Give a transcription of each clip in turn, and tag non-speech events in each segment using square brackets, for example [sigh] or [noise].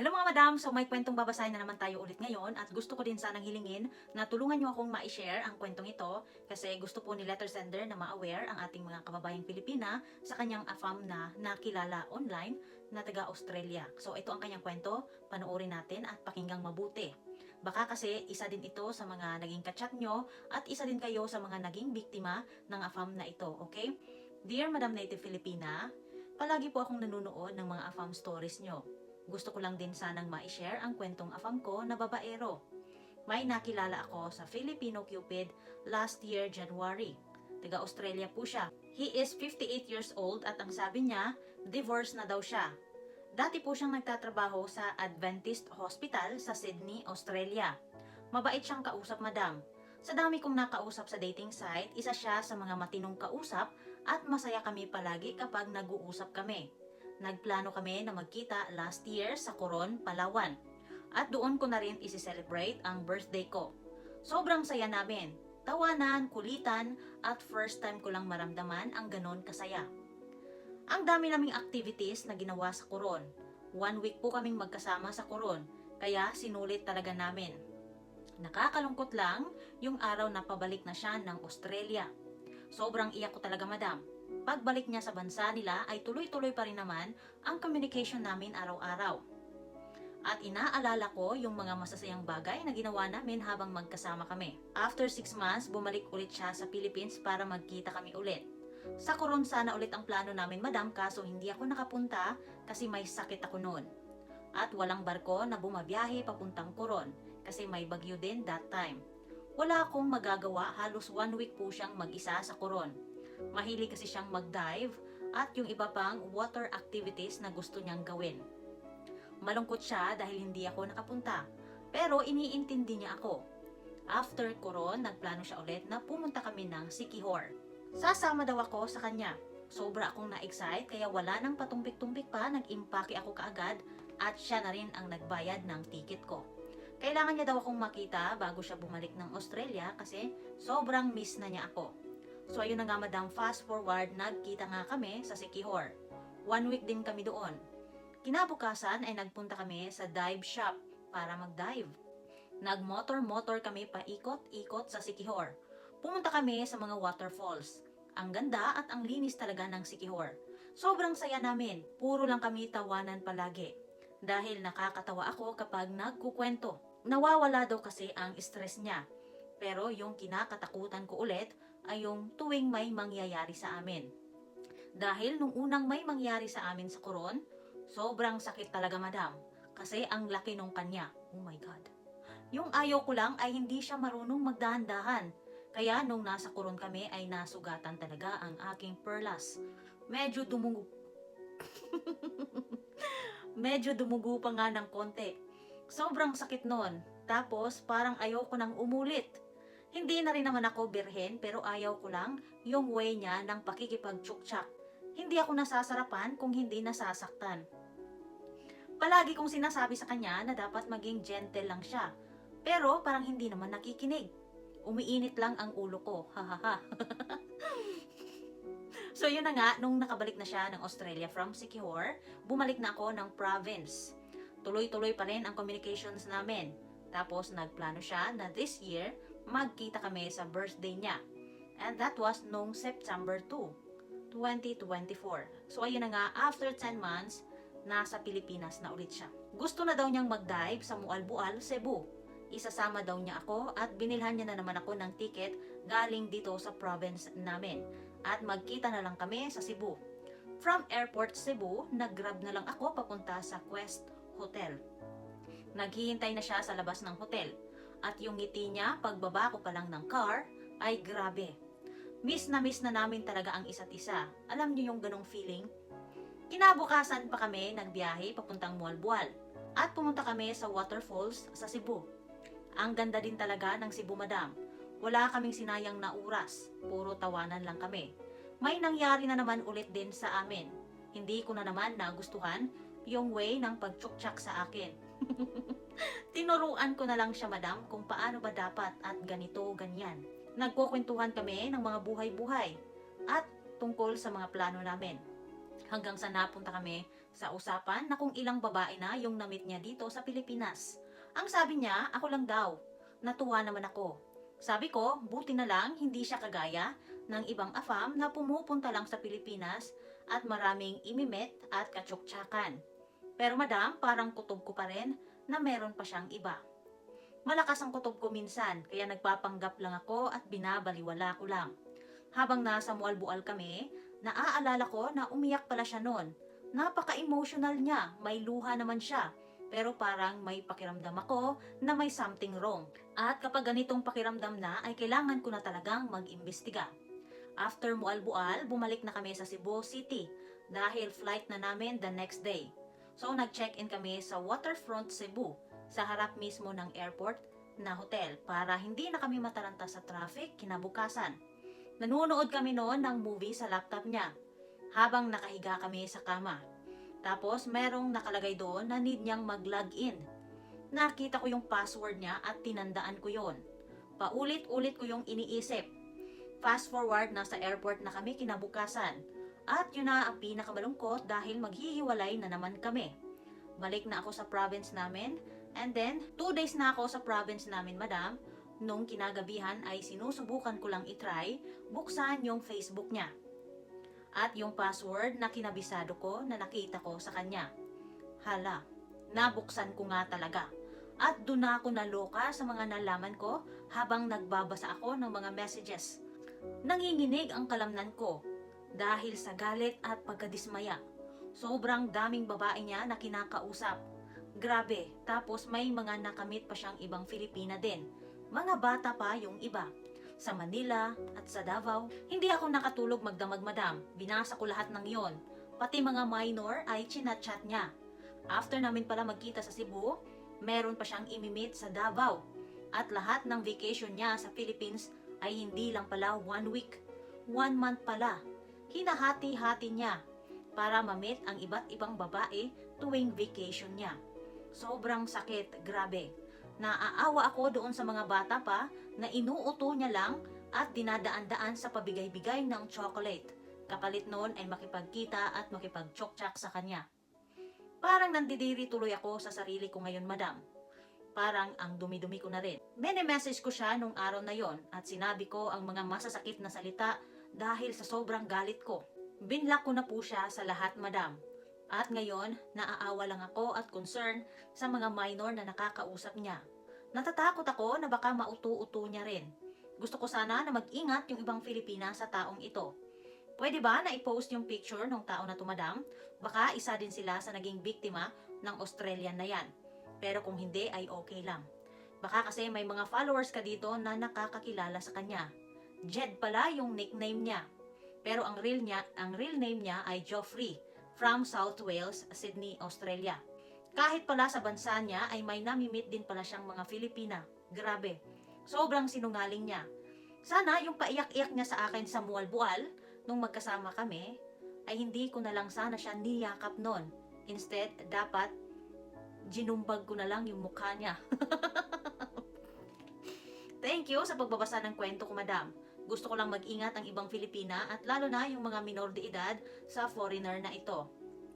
Hello mga madam, so may kwentong babasahin na naman tayo ulit ngayon at gusto ko din sanang hilingin na tulungan nyo akong ma-share ang kwentong ito kasi gusto po ni letter sender na ma-aware ang ating mga kababayang Pilipina sa kanyang afam na nakilala online na taga Australia. So ito ang kanyang kwento, panoorin natin at pakinggang mabuti. Baka kasi isa din ito sa mga naging kachat nyo at isa din kayo sa mga naging biktima ng afam na ito, okay? Dear Madam Native Filipina, palagi po akong nanonood ng mga afam stories nyo. Gusto ko lang din sanang ma-share ang kwentong afam ko na babaero. May nakilala ako sa Filipino Cupid last year January. Taga Australia po siya. He is 58 years old at ang sabi niya, divorce na daw siya. Dati po siyang nagtatrabaho sa Adventist Hospital sa Sydney, Australia. Mabait siyang kausap, madam. Sa dami kong nakausap sa dating site, isa siya sa mga matinong kausap at masaya kami palagi kapag nag-uusap kami. Nagplano kami na magkita last year sa Coron, Palawan. At doon ko na rin isi-celebrate ang birthday ko. Sobrang saya namin. Tawanan, kulitan, at first time ko lang maramdaman ang ganon kasaya. Ang dami naming activities na ginawa sa Coron. One week po kaming magkasama sa Coron, kaya sinulit talaga namin. Nakakalungkot lang yung araw na pabalik na siya ng Australia. Sobrang iyak ko talaga madam. Pagbalik niya sa bansa nila ay tuloy-tuloy pa rin naman ang communication namin araw-araw. At inaalala ko yung mga masasayang bagay na ginawa namin habang magkasama kami. After 6 months, bumalik ulit siya sa Philippines para magkita kami ulit. Sa Coron sana ulit ang plano namin madam kaso hindi ako nakapunta kasi may sakit ako noon. At walang barko na bumabiyahe papuntang Coron kasi may bagyo din that time. Wala akong magagawa halos one week po siyang mag-isa sa Coron. Mahilig kasi siyang mag-dive at yung iba pang water activities na gusto niyang gawin. Malungkot siya dahil hindi ako nakapunta. Pero iniintindi niya ako. After Coron, nagplano siya ulit na pumunta kami ng Sikihor. Sasama daw ako sa kanya. Sobra akong na-excite kaya wala nang patumpik-tumpik pa, nag-impake ako kaagad at siya na rin ang nagbayad ng ticket ko. Kailangan niya daw akong makita bago siya bumalik ng Australia kasi sobrang miss na niya ako. So ayun nga madam, fast forward, nagkita nga kami sa Sikihor. One week din kami doon. Kinabukasan ay nagpunta kami sa dive shop para mag-dive. Nag-motor-motor kami paikot-ikot sa Sikihor. Pumunta kami sa mga waterfalls. Ang ganda at ang linis talaga ng Sikihor. Sobrang saya namin. Puro lang kami tawanan palagi. Dahil nakakatawa ako kapag nagkukwento. Nawawala daw kasi ang stress niya. Pero yung kinakatakutan ko ulit ay yung tuwing may mangyayari sa amin. Dahil nung unang may mangyari sa amin sa koron, sobrang sakit talaga madam. Kasi ang laki nung kanya. Oh my God. Yung ayaw ko lang ay hindi siya marunong magdahan-dahan. Kaya nung nasa koron kami ay nasugatan talaga ang aking perlas. Medyo dumugo. [laughs] Medyo dumugo pa nga ng konti. Sobrang sakit nun. Tapos parang ayaw ko nang umulit. Hindi na rin naman ako birhen pero ayaw ko lang yung way niya ng pakikipag-tsuktsak. Hindi ako nasasarapan kung hindi nasasaktan. Palagi kong sinasabi sa kanya na dapat maging gentle lang siya. Pero parang hindi naman nakikinig. Umiinit lang ang ulo ko. Hahaha. [laughs] so yun na nga, nung nakabalik na siya ng Australia from Sikihor, bumalik na ako ng province. Tuloy-tuloy pa rin ang communications namin. Tapos nagplano siya na this year, magkita kami sa birthday niya. And that was noong September 2, 2024. So ayun na nga, after 10 months, nasa Pilipinas na ulit siya. Gusto na daw niyang mag-dive sa Mualbual, Cebu. Isasama daw niya ako at binilhan niya na naman ako ng ticket galing dito sa province namin. At magkita na lang kami sa Cebu. From airport Cebu, nag-grab na lang ako papunta sa Quest Hotel. Naghihintay na siya sa labas ng hotel. At yung ngiti niya, pagbaba ko pa lang ng car, ay grabe. Miss na miss na namin talaga ang isa't isa. Alam niyo yung ganong feeling? Kinabukasan pa kami nagbiyahe papuntang Mualbual. At pumunta kami sa waterfalls sa Cebu. Ang ganda din talaga ng Cebu, madam. Wala kaming sinayang na oras. Puro tawanan lang kami. May nangyari na naman ulit din sa amin. Hindi ko na naman nagustuhan yung way ng pagtsuktsak sa akin. [laughs] Tinuruan ko na lang siya, madam, kung paano ba dapat at ganito, ganyan. Nagkukwentuhan kami ng mga buhay-buhay at tungkol sa mga plano namin. Hanggang sa napunta kami sa usapan na kung ilang babae na yung namit niya dito sa Pilipinas. Ang sabi niya, ako lang daw. Natuwa naman ako. Sabi ko, buti na lang hindi siya kagaya ng ibang afam na pumupunta lang sa Pilipinas at maraming imimit at katsuktsakan. Pero madam, parang kutob ko pa rin na meron pa siyang iba. Malakas ang kutob ko minsan, kaya nagpapanggap lang ako at binabaliwala ko lang. Habang nasa Mualbual kami, naaalala ko na umiyak pala siya noon. Napaka-emotional niya, may luha naman siya. Pero parang may pakiramdam ako na may something wrong. At kapag ganitong pakiramdam na, ay kailangan ko na talagang mag-imbestiga. After Mualbual, bumalik na kami sa Cebu City dahil flight na namin the next day. So nag-check-in kami sa Waterfront Cebu sa harap mismo ng airport na hotel para hindi na kami mataranta sa traffic kinabukasan. Nanonood kami noon ng movie sa laptop niya habang nakahiga kami sa kama. Tapos merong nakalagay doon na need niyang mag-log in. Nakita ko yung password niya at tinandaan ko yon. Paulit-ulit ko yung iniisip. Fast forward, nasa airport na kami kinabukasan. At yun na ang pinakamalungkot dahil maghihiwalay na naman kami. Balik na ako sa province namin And then, two days na ako sa province namin, madam. Nung kinagabihan ay sinusubukan ko lang itry, buksan yung Facebook niya. At yung password na kinabisado ko na nakita ko sa kanya. Hala, nabuksan ko nga talaga. At doon na ako naloka sa mga nalaman ko habang nagbabasa ako ng mga messages. Nanginginig ang kalamnan ko dahil sa galit at pagkadismaya. Sobrang daming babae niya na kinakausap Grabe, tapos may mga nakamit pa siyang ibang Filipina din. Mga bata pa yung iba. Sa Manila at sa Davao, hindi ako nakatulog magdamag madam. Binasa ko lahat ng yon. Pati mga minor ay chinat-chat niya. After namin pala magkita sa Cebu, meron pa siyang imimit sa Davao. At lahat ng vacation niya sa Philippines ay hindi lang pala one week. One month pala. Hinahati-hati niya para mamit ang iba't ibang babae tuwing vacation niya. Sobrang sakit, grabe. Naaawa ako doon sa mga bata pa na inuuto niya lang at dinadaan-daan sa pabigay-bigay ng chocolate. Kapalit noon ay makipagkita at makipagtsokchak sa kanya. Parang nandidiri tuloy ako sa sarili ko ngayon, madam. Parang ang dumi-dumi ko na rin. Mini-message ko siya nung araw na yon at sinabi ko ang mga masasakit na salita dahil sa sobrang galit ko. Binlock ko na po siya sa lahat, madam. At ngayon, naaawa lang ako at concern sa mga minor na nakakausap niya. Natatakot ako na baka mauto-uto niya rin. Gusto ko sana na mag-ingat yung ibang Filipina sa taong ito. Pwede ba na i-post yung picture ng tao na tumadam? Baka isa din sila sa naging biktima ng Australian na yan. Pero kung hindi ay okay lang. Baka kasi may mga followers ka dito na nakakakilala sa kanya. Jed pala yung nickname niya. Pero ang real niya, ang real name niya ay Geoffrey from South Wales, Sydney, Australia. Kahit pala sa bansa niya ay may namimit din pala siyang mga Filipina. Grabe. Sobrang sinungaling niya. Sana yung paiyak-iyak niya sa akin sa mualbual nung magkasama kami ay hindi ko na lang sana siya niyakap noon. Instead, dapat ginumbag ko na lang yung mukha niya. [laughs] Thank you sa pagbabasa ng kwento ko, madam. Gusto ko lang mag-ingat ang ibang Filipina at lalo na yung mga minor de edad sa foreigner na ito.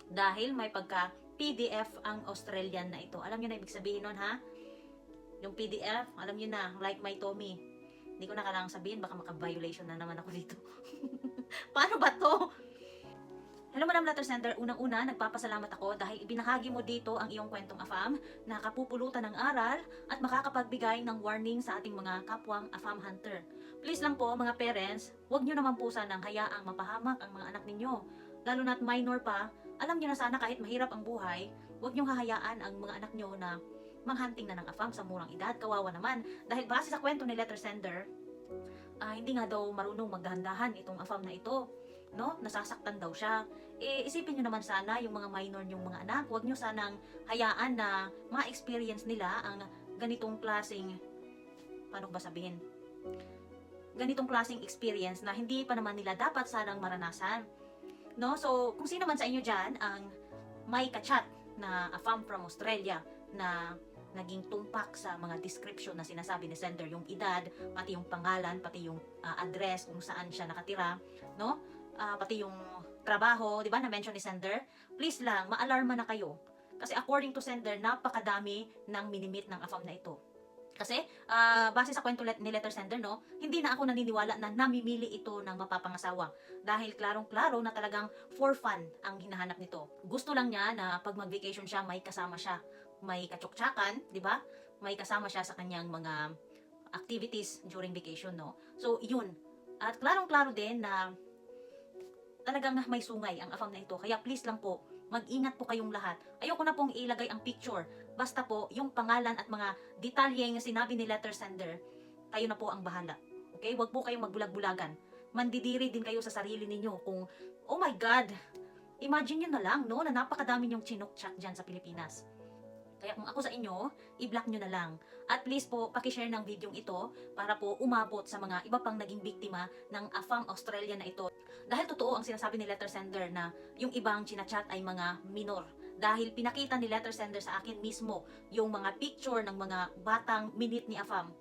Dahil may pagka PDF ang Australian na ito. Alam niyo na ibig sabihin nun ha? Yung PDF, alam niyo na, like my Tommy. Hindi ko na kailangang sabihin, baka maka-violation na naman ako dito. [laughs] Paano ba to? Hello Madam Letter Sender, unang-una nagpapasalamat ako dahil ibinahagi mo dito ang iyong kwentong AFAM na kapupulutan ng aral at makakapagbigay ng warning sa ating mga kapwang AFAM hunter. Please lang po mga parents, huwag nyo naman po sanang hayaang mapahamak ang mga anak ninyo. Lalo na't minor pa, alam nyo na sana kahit mahirap ang buhay, huwag nyo hahayaan ang mga anak nyo na manghunting na ng AFAM sa murang edad, kawawa naman. Dahil base sa kwento ni Letter Sender, ah, hindi nga daw marunong magdahan itong AFAM na ito no? Nasasaktan daw siya. Eh, isipin nyo naman sana yung mga minor yung mga anak. Huwag nyo sanang hayaan na ma-experience nila ang ganitong klaseng, paano ba sabihin? Ganitong klaseng experience na hindi pa naman nila dapat sanang maranasan. No? So, kung sino man sa inyo dyan ang may kachat na a fam from Australia na naging tumpak sa mga description na sinasabi ni sender, yung edad, pati yung pangalan, pati yung uh, address kung saan siya nakatira, no? uh, pati yung trabaho, di ba, na-mention ni sender, please lang, maalarma na kayo. Kasi according to sender, napakadami ng minimit ng AFAM na ito. Kasi, ah, base sa kwento ni letter sender, no, hindi na ako naniniwala na namimili ito ng mapapangasawa. Dahil klarong-klaro na talagang for fun ang hinahanap nito. Gusto lang niya na pag mag-vacation siya, may kasama siya. May katsuksakan, di ba? May kasama siya sa kanyang mga activities during vacation, no? So, yun. At klarong-klaro din na talagang may sungay ang afam na ito. Kaya please lang po, mag-ingat po kayong lahat. Ayoko na pong ilagay ang picture. Basta po, yung pangalan at mga detalye yung sinabi ni letter sender, kayo na po ang bahala. Okay? Huwag po kayong magbulag-bulagan. Mandidiri din kayo sa sarili ninyo kung, oh my God, imagine nyo na lang, no, na napakadami yung chinok-chat dyan sa Pilipinas. Kaya kung ako sa inyo, i-block nyo na lang. At please po, pakishare ng video ito para po umabot sa mga iba pang naging biktima ng AFAM Australia na ito. Dahil totoo ang sinasabi ni letter sender na yung ibang chinachat ay mga minor. Dahil pinakita ni letter sender sa akin mismo yung mga picture ng mga batang minute ni AFAM.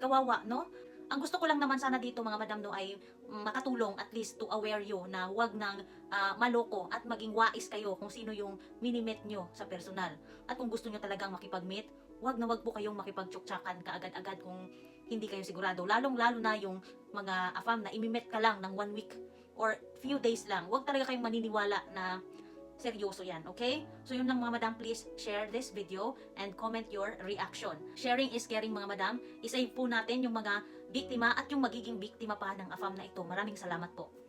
Kawawa, no? Ang gusto ko lang naman sana dito mga madam no ay makatulong at least to aware you na wag nang ah, maloko at maging wais kayo kung sino yung minimit nyo sa personal. At kung gusto nyo talagang makipag-meet, wag na wag po kayong makipagtsuktsakan kaagad-agad kung hindi kayo sigurado. Lalong-lalo na yung mga afam na imimit ka lang ng one week or few days lang. Wag talaga kayong maniniwala na seryoso yan, okay? So yun lang mga madam, please share this video and comment your reaction. Sharing is caring mga madam. Isave po natin yung mga biktima at yung magiging biktima pa ng afam na ito. Maraming salamat po.